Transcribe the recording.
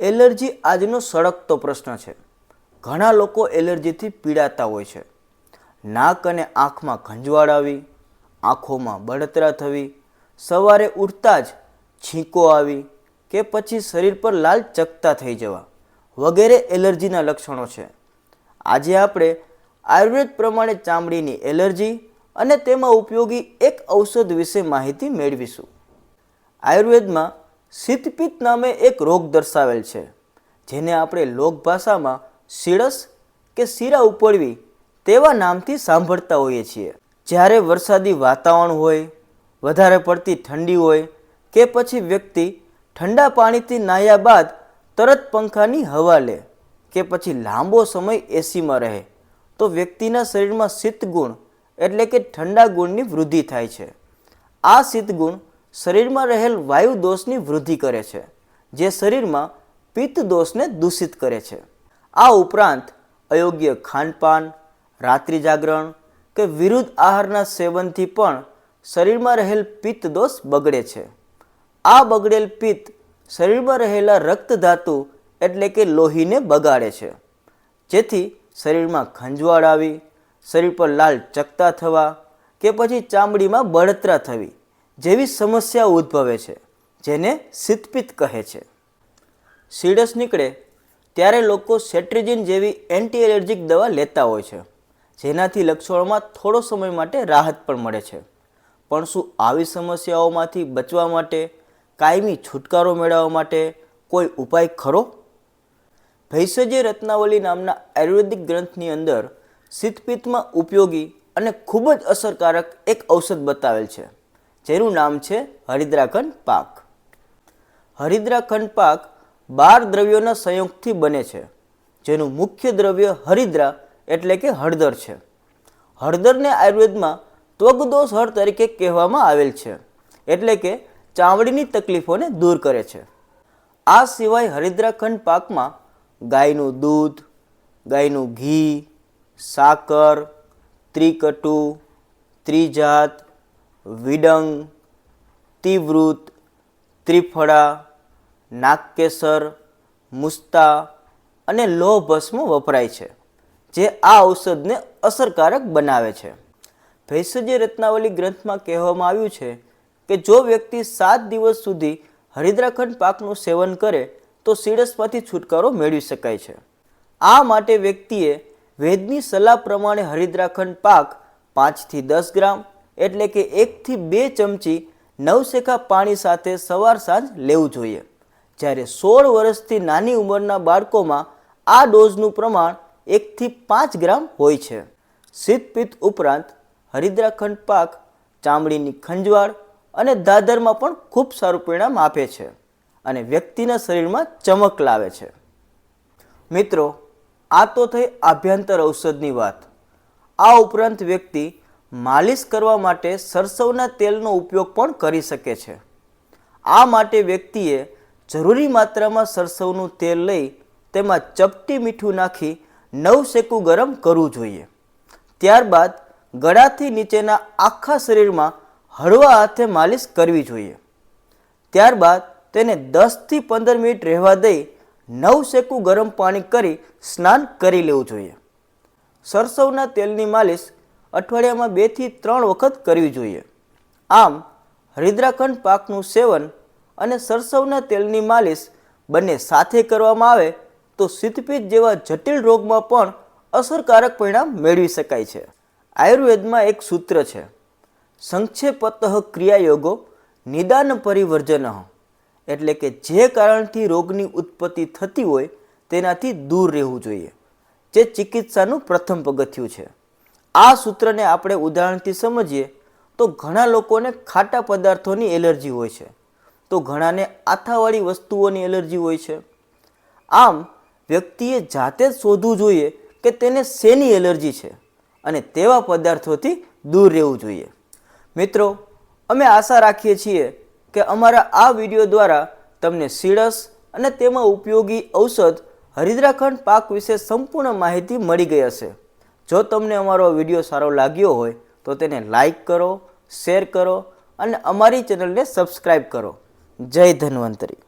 Allergy આજનો સળગતો પ્રશ્ન છે. ઘણા લોકો એલર્જીથી પીડાતા હોય છે. નાક અને આંખમાં ખંજવાળ આવી, આંખોમાં બળતરા થવી, સવારે ઉઠતા જ છીંકો આવી કે પછી શરીર પર લાલ ચકતા થઈ જવા વગેરે એલર્જીના લક્ષણો છે. આજે આપણે આયુર્વેદ પ્રમાણે ચામડીની એલર્જી અને તેમાં ઉપયોગી એક ઔષધ વિશે માહિતી મેળવીશું. આયુર્વેદમાં શીતપિત્ત નામે એક રોગ દર્શાવેલ છે, જેને આપણે લોકભાષામાં શીળસ કે શીરા ઉપડવી તેવા નામથી સાંભળતા હોઈએ છીએ. જ્યારે વરસાદી વાતાવરણ હોય, વધારે પડતી ઠંડી હોય કે પછી વ્યક્તિ ઠંડા પાણીથી નાહ્યા બાદ તરત પંખાની હવા લે કે પછી લાંબો સમય એસીમાં રહે, તો વ્યક્તિના શરીરમાં શીત ગુણ એટલે કે ઠંડા ગુણની વૃદ્ધિ થાય છે. આ શીતગુણ શરીરમાં રહેલ વાયુ દોષની વૃદ્ધિ કરે છે, જે શરીરમાં પિત્ત દોષને દૂષિત કરે છે. આ ઉપરાંત અયોગ્ય ખાનપાન, રાત્રિ જાગરણ કે વિરુદ્ધ આહારના સેવનથી પણ શરીરમાં રહેલ પિત્ત દોષ બગડે છે. આ બગડેલ પિત્ત શરીરમાં રહેલા રક્ત ધાતુ એટલે કે લોહીને બગાડે છે. જેથી શરીરમાં ખંજવાળ આવી, શરીર પર લાલ ચકતા થવા કે પછી ચામડીમાં બળતરા થવી. જેવી સમસ્યા ઉદ્ભવે છે, જેને શીતપિત્ત કહે છે. સીડસ નીકળે ત્યારે લોકો સેટ્રિજિન જેવી એન્ટી એલર્જીક દવા લેતા હોય છે, જેનાથી લક્ષણોમાં થોડો સમય માટે રાહત પણ મળે છે. પણ શું આવી સમસ્યાઓમાંથી બચવા માટે, કાયમી છુટકારો મેળવવા માટે કોઈ ઉપાય ખરો? ભૈષજ્ય રત્નાવલી નામના આયુર્વેદિક ગ્રંથની અંદર સિતપિત્તમાં ઉપયોગી અને ખૂબ જ અસરકારક એક ઔષધ બતાવેલ છે. જેનું નામ છે હરિદ્રાખંડ પાક. હરિદ્રાખંડ પાક બાર દ્રવ્યોના સંયોગથી બને છે, જેનું મુખ્ય દ્રવ્ય હરિદ્રા એટલે કે હળદર છે. હળદરને આયુર્વેદમાં ત્વગદોષ હળ તરીકે કહેવામાં આવેલ છે, એટલે કે ચામડીની તકલીફોને દૂર કરે છે. આ સિવાય હરિદ્રાખંડ પાકમાં ગાયનું દૂધ, ગાયનું ઘી, સાકર, ત્રિકટુ, ત્રિજાત વિડંગ તિવૃત ત્રિફળા, નાગકેસર, મુસ્તા અને લોહ ભસ્મ વપરાય છે, જે આ ઔષધને અસરકારક બનાવે છે. ભેષજ્ય રત્નાવલી ગ્રંથમાં કહેવામાં આવ્યું છે કે જો વ્યક્તિ સાત દિવસ સુધી હરિદ્રાખંડ પાકનું સેવન કરે, તો સીડસમાંથી છુટકારો મેળવી શકાય છે. આ માટે વ્યક્તિએ વેદની સલાહ પ્રમાણે હરિદ્રાખંડ પાક પાંચથી દસ ગ્રામ એટલે કે એકથી બે ચમચી નવશેખા પાણી સાથે સવાર સાંજ લેવું જોઈએ. જ્યારે સોળ વર્ષથી નાની ઉંમરના બાળકોમાં આ ડોઝનું પ્રમાણ એકથી પાંચ ગ્રામ હોય છે. શીતપિત્ત ઉપરાંત હરિદ્રાખંડ પાક, ચામડીની ખંજવાળ અને દાદરમાં પણ ખૂબ સારું પરિણામ આપે છે અને વ્યક્તિના શરીરમાં ચમક લાવે છે. મિત્રો, આ તો થઈ આભ્યંતર ઔષધની વાત. આ ઉપરાંત વ્યક્તિ માલિશ કરવા માટે સરસવના તેલનો ઉપયોગ પણ કરી શકે છે. આ માટે વ્યક્તિએ જરૂરી માત્રામાં સરસવનું તેલ લઈ તેમાં ચપટી મીઠું નાખી નવ શેકું ગરમ કરવું જોઈએ. ત્યારબાદ ગળાથી નીચેના આખા શરીરમાં હળવા હાથે માલિશ કરવી જોઈએ. ત્યારબાદ તેને દસથી પંદર મિનિટ રહેવા દઈ નવ શેકું ગરમ પાણી કરી સ્નાન કરી લેવું જોઈએ. સરસવના તેલની માલિશ અઠવાડિયામાં બેથી ત્રણ વખત કરવી જોઈએ. આમ, હરિદ્રાખંડ પાકનું સેવન અને સરસવના તેલની માલિશ બંને સાથે કરવામાં આવે તો શીતપિત્ત જેવા જટિલ રોગમાં પણ અસરકારક પરિણામ મેળવી શકાય છે. આયુર્વેદમાં એક સૂત્ર છે, સંક્ષેપત ક્રિયાયોગો નિદાન પરિવર્જન. એટલે કે જે કારણથી રોગની ઉત્પત્તિ થતી હોય તેનાથી દૂર રહેવું જોઈએ, જે ચિકિત્સાનું પ્રથમ પગથિયું છે. આ સૂત્રને આપણે ઉદાહરણથી સમજીએ તો ઘણા લોકોને ખાટા પદાર્થોની એલર્જી હોય છે. તો ઘણાને આથાવાળી વસ્તુઓની એલર્જી હોય છે. આમ, વ્યક્તિએ જાતે જ શોધવું જોઈએ કે તેને શેની એલર્જી છે અને તેવા પદાર્થોથી દૂર રહેવું જોઈએ. મિત્રો, અમે આશા રાખીએ છીએ કે અમારા આ વીડિયો દ્વારા તમને સીડસ અને તેમાં ઉપયોગી ઔષધ હરિદ્રાખંડ પાક વિશે સંપૂર્ણ માહિતી મળી ગઈ હશે. જો તમને અમારો વીડિયો સારો લાગ્યો હોય, તો તેને લાઈક કરો શેર કરો અને અમારી ચેનલને સબસ્ક્રાઈબ કરો. જય ધન્વંતરી.